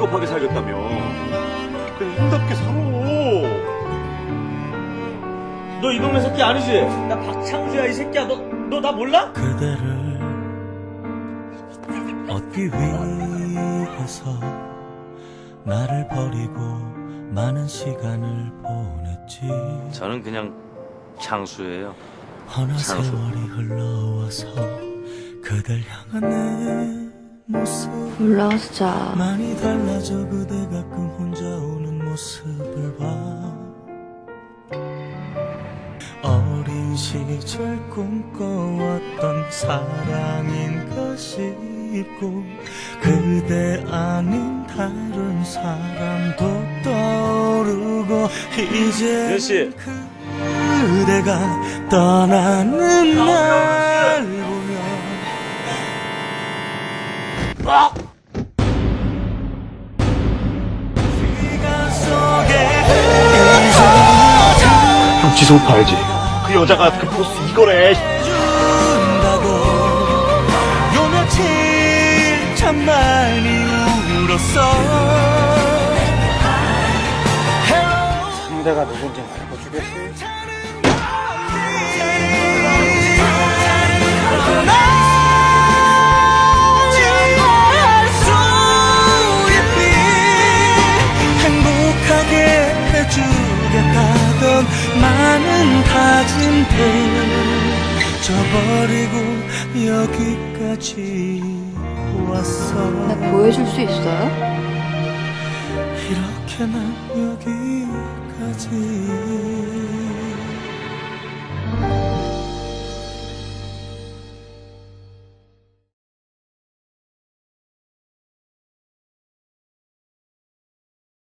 비겁하게 살겠다며. 그냥 인답게 살아. 너 이 동네 새끼 아니지? 나 박창주야, 이 새끼야. 너, 너 나 몰라? 그대를 얻기 위해서 나를 버리고 많은 시간을 보냈지. 저는 그냥 창수예요. 어느 세월이 흘러와서 그댈 향한 내 자. 많이 달라져 그대 가끔 혼자 우는 모습을 봐. 어린 시절 꿈꿔왔던 사랑인가 싶고 그대 아닌 다른 사람도 떠오르고 이제 씨. 그대가 떠나는 날 형 지성 봐야지. 그 여자가 그 보스 이거래. 준다고 요 며칠 참 많이 울었어 상대가 누군지 알고 주겠지. 해주겠다던 많은 다짐들 저버리고 여기까지 왔어 나 보여줄 수 있어요? 이렇게 난 여기까지